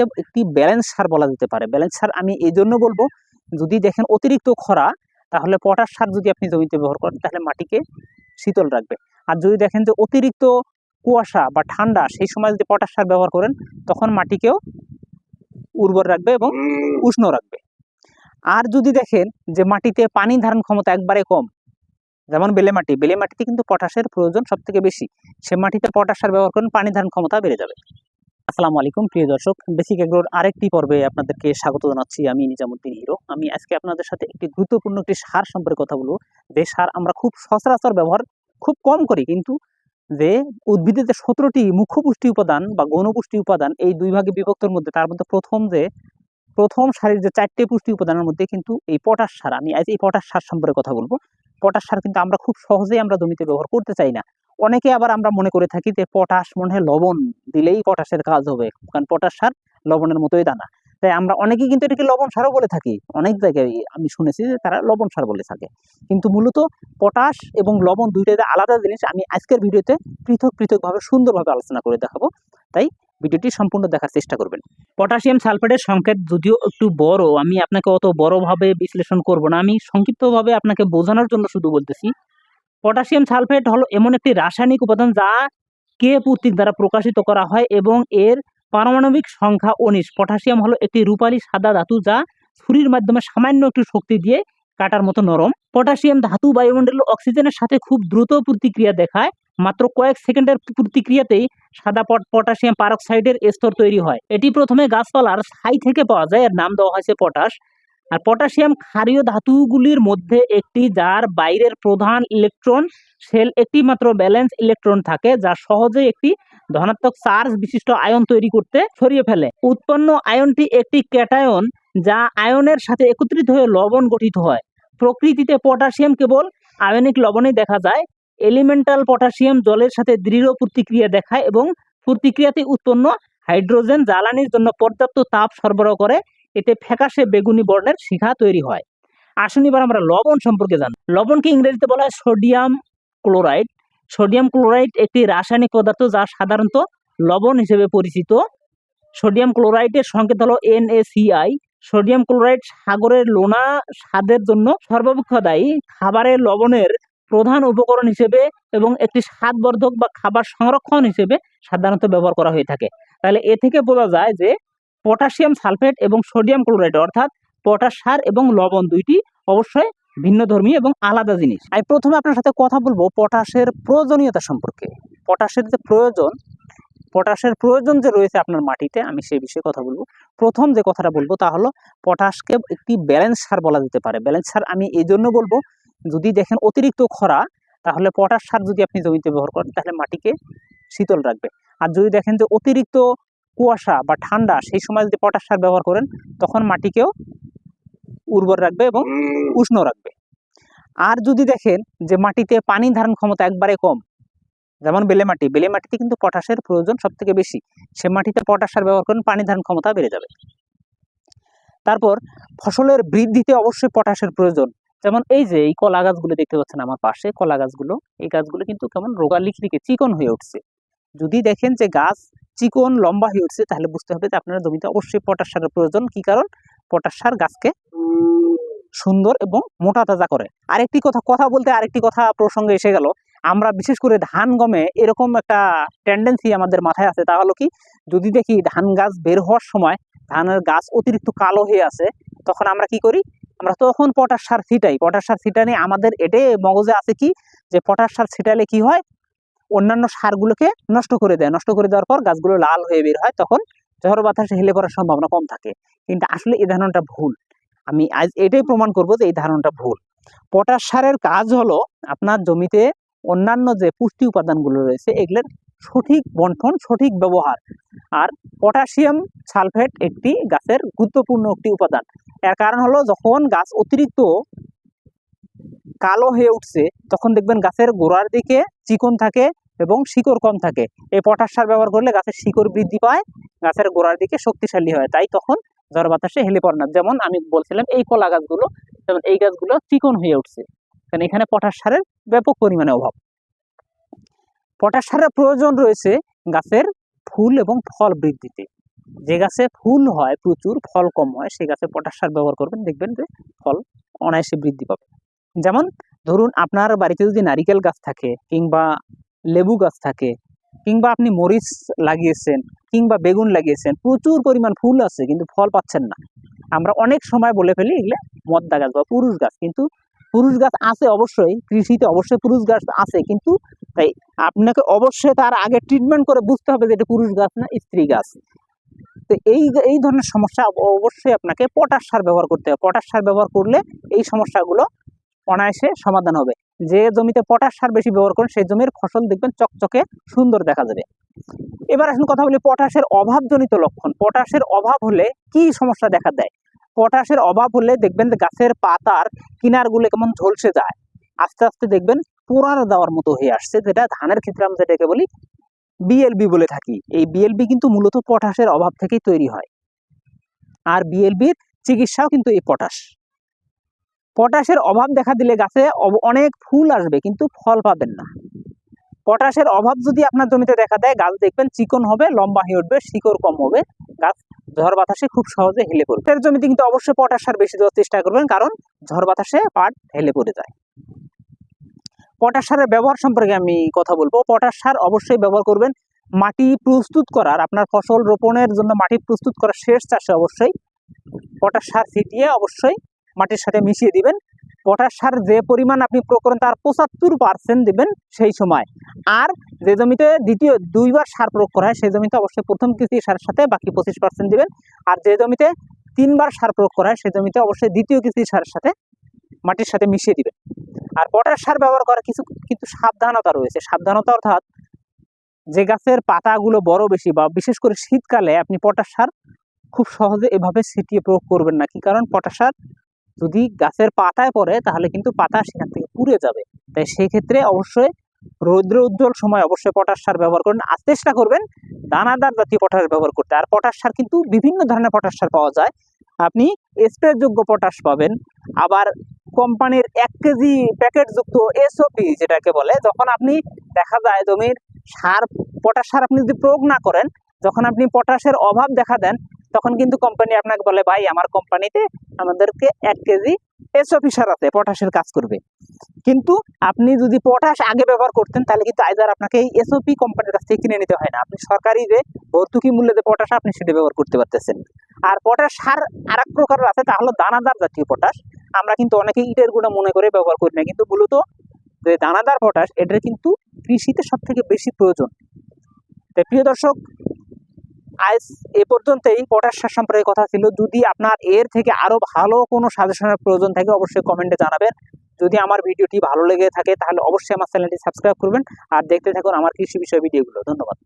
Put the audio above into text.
একটি ব্যালেন্স সার বলা যেতে পারে। ব্যালেন্স সার আমি এই জন্য বলব, যদি দেখেন অতিরিক্ত খরা, তাহলে পটাশ সার যদি আপনি জমিতে ব্যবহার করেন, তাহলে মাটিকে শীতল রাখবে। আর যদি দেখেন যে অতিরিক্ত কুয়াশা বা ঠান্ডা, সেই সময় যদি পটাশ সার ব্যবহার করেন, তখন মাটিকেও উর্বর রাখবে এবং উষ্ণ রাখবে। আর যদি দেখেন যে মাটিতে পানি ধারণ ক্ষমতা একবারে কম, যেমন বেলে মাটি, বেলে মাটিতে কিন্তু পটাশের প্রয়োজন সব থেকে বেশি। সে মাটিতে পটাশ সার ব্যবহার করেন, পানি ধারণ ক্ষমতা বেড়ে যাবে। আসসালামু আলাইকুম, প্রিয় দর্শক। বেসিক এগ্রোর আরেকটি পর্বে আপনাদেরকে স্বাগত জানাচ্ছি আমি নিজামুদ্দিন হিরো। আমি আজকে আপনাদের সাথে একটি গুরুত্বপূর্ণ একটি সার সম্পর্কে কথা বলব। যে সার আমরা খুব সচরাচর ব্যবহার খুব কম করি, কিন্তু যে উদ্ভিদের যে সতেরোটি মুখ্য পুষ্টি উপাদান বা গৌণ পুষ্টি উপাদান, এই দুই ভাগে বিভক্তর মধ্যে, তার মধ্যে প্রথম যে, প্রথম সারির যে চারটে পুষ্টি উপাদানের মধ্যে কিন্তু এই পটাশ সার। আমি আজ এই পটাশ সার সম্পর্কে কথা বলব। পটাশ সার কিন্তু আমরা খুব সহজেই আমরা জমিতে ব্যবহার করতে চাই না। অনেকে আবার আমরা মনে করে থাকি যে পটাশ মনে হয় লবণ দিলেই পটাশের কাজ হবে, কারণ পটাশ সার লবণের মতোই দানা। তাই আমরা অনেকেই কিন্তু এটাকে লবণ সারও বলে থাকি। অনেক জায়গায় আমি শুনেছি যে তারা লবণ সার বলে থাকে। কিন্তু মূলত পটাশ এবং লবণ দুইটাতে আলাদা জিনিস আমি আজকের ভিডিওতে পৃথক পৃথকভাবে সুন্দরভাবে আলোচনা করে দেখাবো। তাই ভিডিওটি সম্পূর্ণ দেখার চেষ্টা করবেন। পটাশিয়াম সালফেটের সংকেত যদিও একটু বড়, আমি আপনাকে অত বড়ভাবে বিশ্লেষণ করব না। আমি সংক্ষিপ্তভাবে আপনাকে বোঝানোর জন্য শুধু বলতেছি পটাশিয়াম সালফেট হলো এমন একটি রাসায়নিক উপাদান যা কে পূর্তিক দ্বারা প্রকাশিত করা হয় এবং এর পারমাণবিক সংখ্যা উনিশ। পটাশিয়াম হলো একটি রূপালী সাদা ধাতু যা ছুরির মাধ্যমে সামান্য একটু শক্তি দিয়ে কাটার মতো নরম। পটাশিয়াম ধাতু বায়ুমণ্ডলের অক্সিজেনের সাথে খুব দ্রুত প্রতিক্রিয়া দেখায়। মাত্র কয়েক সেকেন্ডের প্রতিক্রিয়াতেই সাদা পট, পটাশিয়াম পারক্সাইডের স্তর তৈরি হয়। এটি প্রথমে গাছপালার ছাই থেকে পাওয়া যায়। এর নাম দেওয়া হয়েছে পটাশ। আর পটাশিয়াম ক্ষারীয় ধাতুগুলির মধ্যে একটি, যার বাইরের প্রধান ইলেকট্রন সেল একটি মাত্র ব্যালেন্স ইলেকট্রন থাকে, যা সহজে একটি ধনাত্মক চার্জ বিশিষ্ট আয়ন তৈরি করতে ছড়িয়ে ফেলে। উৎপন্ন আয়নটি একটি ক্যাটায়ন, যা আয়নের সাথে একত্রিত হয়ে লবণ গঠিত হয়। প্রকৃতিতে পটাশিয়াম কেবল আয়নিক লবণে দেখা যায়। এলিমেন্টাল পটাশিয়াম জলের সাথে দৃঢ় প্রতিক্রিয়া দেখায় এবং প্রতিক্রিয়াতে উৎপন্ন হাইড্রোজেন জ্বালানির জন্য পর্যাপ্ত তাপ সরবরাহ করে। এতে ফ্যাকাশে বেগুনি বর্ণের শিখা তৈরি হয়। আসুন এবার আমরা লবণ সম্পর্কে জানি। লবণকে ইংরেজিতে বলা হয় সোডিয়াম ক্লোরাইড। সোডিয়াম ক্লোরাইড একটি রাসায়নিক পদার্থ যা সাধারণত লবণ হিসেবে পরিচিত। সোডিয়াম ক্লোরাইডের সংকেত হলো এনএসিআই সোডিয়াম ক্লোরাইড সাগরের লোনা স্বাদের জন্য সর্বাপেক্ষা দায়ী খাবারের লবণের প্রধান উপকরণ হিসেবে এবং একটি স্বাদবর্ধক বা খাবার সংরক্ষণ হিসেবে সাধারণত ব্যবহার করা হয়ে থাকে। তাহলে এ থেকে বোঝা যায় যে পটাশিয়াম সালফেট এবং সোডিয়াম ক্লোরাইড, অর্থাৎ পটাশ সার এবং লবণ দুইটি অবশ্যই ভিন্ন ধর্মী এবং আলাদা জিনিস। আমি প্রথমে আপনার সাথে কথা বলব পটাশের প্রয়োজনীয়তা সম্পর্কে। পটাশের যে প্রয়োজন, পটাশের প্রয়োজন যে রয়েছে আপনার মাটিতে, আমি সেই বিষয়ে কথা বলব। প্রথম যে কথাটা বলব তা হলো, পটাশকে একটি ব্যালেন্স সার বলা যেতে পারে। ব্যালেন্স সার আমি এই জন্য বলব, যদি দেখেন অতিরিক্ত খরা, তাহলে পটাশ সার যদি আপনি জমিতে ব্যবহার করেন, তাহলে মাটিকে শীতল রাখবে। আর যদি দেখেন যে অতিরিক্ত কুয়াশা বা ঠান্ডা সেই সময় যদি পটাশ সার ব্যবহার করেন তখন মাটিকেও উর্বর রাখবে এবং উষ্ণ রাখবে। আর যদি দেখেন যে মাটিতে পানি ধারণ ক্ষমতা একবারে কম যেমন বেলে মাটি বেলে মাটিতে কিন্তু পটাশের প্রয়োজন সব থেকে বেশি। সে মাটিতে পটাশ সার ব্যবহার করেন পানি ধারণ ক্ষমতা বেড়ে যাবে। তারপর ফসলের বৃদ্ধিতে অবশ্যই পটাশের প্রয়োজন। যেমন এই যে এই কলা গাছগুলো দেখতে পাচ্ছেন আমার পাশে কলা গাছগুলো এই গাছগুলো কিন্তু কেমন রোগা লিখলিকে চিকন হয়ে উঠছে। যদি দেখেন যে গাছ চিকন লম্বা হয়ে উঠছে, তাহলে বুঝতে হবে যে আপনার জমিতে অবশ্যই পটাশ সারের প্রয়োজন। কি কারণ? পটাশ সার গাছকে সুন্দর এবং মোটা তাজা করে। আরেকটি কথা কথা বলতে আরেকটি কথা প্রসঙ্গে এসে গেল। আমরা বিশেষ করে ধান গমে এরকম একটা টেন্ডেন্সি আমাদের মাথায় আছে, তা হলো কি? যদি দেখি ধান গাছ বের হওয়ার সময় ধানের গাছ অতিরিক্ত কালো হয়ে আছে, তখন আমরা কি করি? আমরা তখন পটাশ সার ছিটাই। পটাশ সার ছিটানি আমাদের এটাই মগজে আছে কি? যে পটাশ সার ছিটালে কি হয়? অন্যান্য সারগুলোকে নষ্ট করে দেয়। নষ্ট করে দেওয়ার পর গাছগুলো লাল হয়ে বের হয়, তখন ঝড় বাতাসে হেলে পড়ার সম্ভাবনা কম থাকে। কিন্তু আসলে এই ধারণাটা ভুল। আমি আজ এটাই প্রমাণ করব যে এই ধারণাটা ভুল। পটাশ সারের কাজ হলো আপনার জমিতে অন্যান্য যে পুষ্টি উপাদানগুলো রয়েছে, এগুলোর সঠিক বন্টন, সঠিক ব্যবহার। আর পটাশিয়াম সালফেট একটি গাছের গুরুত্বপূর্ণ একটি উপাদান। এর কারণ হলো যখন গাছ অতিরিক্ত কালো হয়ে উঠছে, তখন দেখবেন গাছের গোড়ার দিকে চিকন থাকে এবং শিকড় কম থাকে। এই পটাশ সার ব্যবহার করলে গাছের শিকড় বৃদ্ধি পায়, গাছের গোড়ার দিকে শক্তিশালী হয়। তাই তখন ঝড় বাতাসে হেলে পড়ে না। যেমন আমি বলছিলাম, এই কলা গাছগুলো, যেমন এই গাছগুলো চিকন হয়ে উঠছে। কারণ এখানে পটাশ সারের ব্যাপক পরিমাণে অভাব। পটাশ সারের প্রয়োজন রয়েছে গাছের ফুল এবং ফল বৃদ্ধিতে। যে গাছে ফুল হয়, প্রচুর ফল কম হয়, সেই গাছে পটাশ সার ব্যবহার করবেন। দেখবেন যে ফল অনায়াসে বৃদ্ধি পাবে। যেমন ধরুন, আপনার বাড়িতে যদি নারিকেল গাছ থাকে কিংবা লেবু গাছ থাকে, কিংবা আপনি মরিচ লাগিয়েছেন, কিংবা বেগুন লাগিয়েছেন, প্রচুর পরিমাণ ফুল আছে, কিন্তু ফল পাচ্ছেন না। আমরা অনেক সময় বলে ফেলি এগুলো মদ্দা গাছ বা পুরুষ গাছ, কিন্তু পুরুষ গাছ আছে অবশ্যই, কৃষিতে অবশ্যই পুরুষ গাছ আছে, কিন্তু তাই আপনাকে অবশ্যই তার আগে ট্রিটমেন্ট করে বুঝতে হবে যে এটা পুরুষ গাছ না স্ত্রী গাছ। তো এই এই ধরনের সমস্যা অবশ্যই আপনাকে পটাশ সার ব্যবহার করতে হবে। পটাশ সার ব্যবহার করলে এই সমস্যাগুলো অনায়াসে সমাধান হবে। যে জমিতে পটাশ সার বেশি ব্যবহার করেন, সেই জমির ফসল দেখবেন চকচকে সুন্দর দেখা যাবে। এবার আসুন কথা বলি পটাশের অভাবজনিত লক্ষণ। পটাশের অভাব হলে কি সমস্যা দেখা দেয়? পটাশের অভাব হলে দেখবেন গাছের পাতার কিনারগুলো কেমন ঝলসে যায়। আস্তে আস্তে দেখবেন পোড়ানো দেওয়ার মতো হয়ে আসছে, যেটা ধানের ক্ষেত্রে আমরা যেটাকে বলি বিএলবি বলে থাকি। এই বিএলবি কিন্তু মূলত পটাশের অভাব থেকেই তৈরি হয়। আর বিএলবির চিকিৎসাও কিন্তু এই পটাশ। পটাশের অভাব দেখা দিলে গাছে অনেক ফুল আসবে, কিন্তু ফল পাবেন না। পটাশের অভাব যদি আপনার জমিতে দেখা দেয়, গাছ দেখবেন চিকন হবে, লম্বা হয়ে উঠবে, শিকড় কম হবে, গাছ ঝড় বাতাসে খুব সহজে হেলে পড়বে। এর জমিতে কিন্তু অবশ্যই পটাশ সার বেশি দেওয়ার চেষ্টা করবেন, কারণ ঝড় বাতাসে পাট হেলে পড়ে যায়। পটাশ সারের ব্যবহার সম্পর্কে আমি কথা বলব। পটাশ সার অবশ্যই ব্যবহার করবেন মাটি প্রস্তুত করার, আপনার ফসল রোপণের জন্য মাটি প্রস্তুত করার শেষ চাষে অবশ্যই পটাশ সার ছিটিয়ে অবশ্যই মাটির সাথে মিশিয়ে দিবেন। পটাশ সার যে পরিমাণ আপনি প্রয়োগ করেন তার পঁচাত্তর পার্সেন্ট দিবেন সেই সময়। আর যে জমিতে দ্বিতীয় দুইবার সার প্রয়োগ করা হয়, সেই জমিতে অবশ্যই প্রথম কিস্তি সারের সাথে বাকি পঁচিশ পার্সেন্ট দিবেন। আর যে জমিতে তিনবার সার প্রয়োগ করা হয়, সেই জমিতে অবশ্যই দ্বিতীয় কিস্তি সারের সাথে মাটির সাথে মিশিয়ে দিবেন। আর পটাশ সার ব্যবহার করার কিছু, কিন্তু সাবধানতা রয়েছে। সাবধানতা অর্থাৎ যে গাছের পাতাগুলো বড় বেশি বা বিশেষ করে শীতকালে আপনি পটাশ সার খুব সহজে এভাবে ছিটিয়ে প্রয়োগ করবেন না কি? কারণ পটাশ সার যদি গাছের পাতায় পড়ে, তাহলে কিন্তু পাতা সেখান থেকে পুড়ে যাবে। তাই সেই ক্ষেত্রে অবশ্যই রৌদ্র উজ্জ্বল সময় অবশ্যই পটাশ সার ব্যবহার করবেন আর চেষ্টা করবেন দানাদার জাতীয় পটাশ ব্যবহার করতে। আর পটাশ সার কিন্তু বিভিন্ন ধরনের পটাশ সার পাওয়া যায়। আপনি স্প্রেযোগ্য পটাশ পাবেন। আবার কোম্পানির এক কেজি প্যাকেটযুক্ত এসওপি যেটাকে বলে, যখন আপনি দেখা যায় জমির সার পটাশ সার আপনি যদি প্রয়োগ না করেন, যখন আপনি পটাশের অভাব দেখা দেন তখন কিন্তু কোম্পানি আপনাকে বলে, ভাই, আমার কোম্পানিতে আমাদেরকে এক কেজি এসওপি সার আছে পটাশের কাজ করবে। কিন্তু আপনি যদি পটাশ আগে ব্যবহার করতেন, তাহলে কিন্তু আইজার আপনাকে এই এসওপি কোম্পানির কাছ থেকে কিনে নিতে হয় না। আপনি সরকারি যে ভর্তুকি মূল্যে যে পটাশ আপনি সেটা ব্যবহার করতে পারতেছেন। আর পটাশ সার আর এক প্রকারের আছে, তা হলো দানাদার জাতীয় পটাশ আমরা কিন্তু অনেকে ইটের গুঁড়া মনে করে ব্যবহার করি না, কিন্তু মূলত যে দানাদার পটাশ এটার কিন্তু কৃষিতে সব থেকে বেশি প্রয়োজন। তাই প্রিয় দর্শক আজ এ পর্যন্তই। পটাশ সার সম্পর্কে কথা ছিল। যদি আপনার এর থেকে আরও ভালো কোনো সাজেশনের প্রয়োজন থাকে, অবশ্যই কমেন্টে জানাবেন। যদি আমার ভিডিওটি ভালো লেগে থাকে, তাহলে অবশ্যই আমার চ্যানেলটি সাবস্ক্রাইব করবেন। আর দেখতে থাকুন আমার কৃষি বিষয় ভিডিওগুলো। ধন্যবাদ।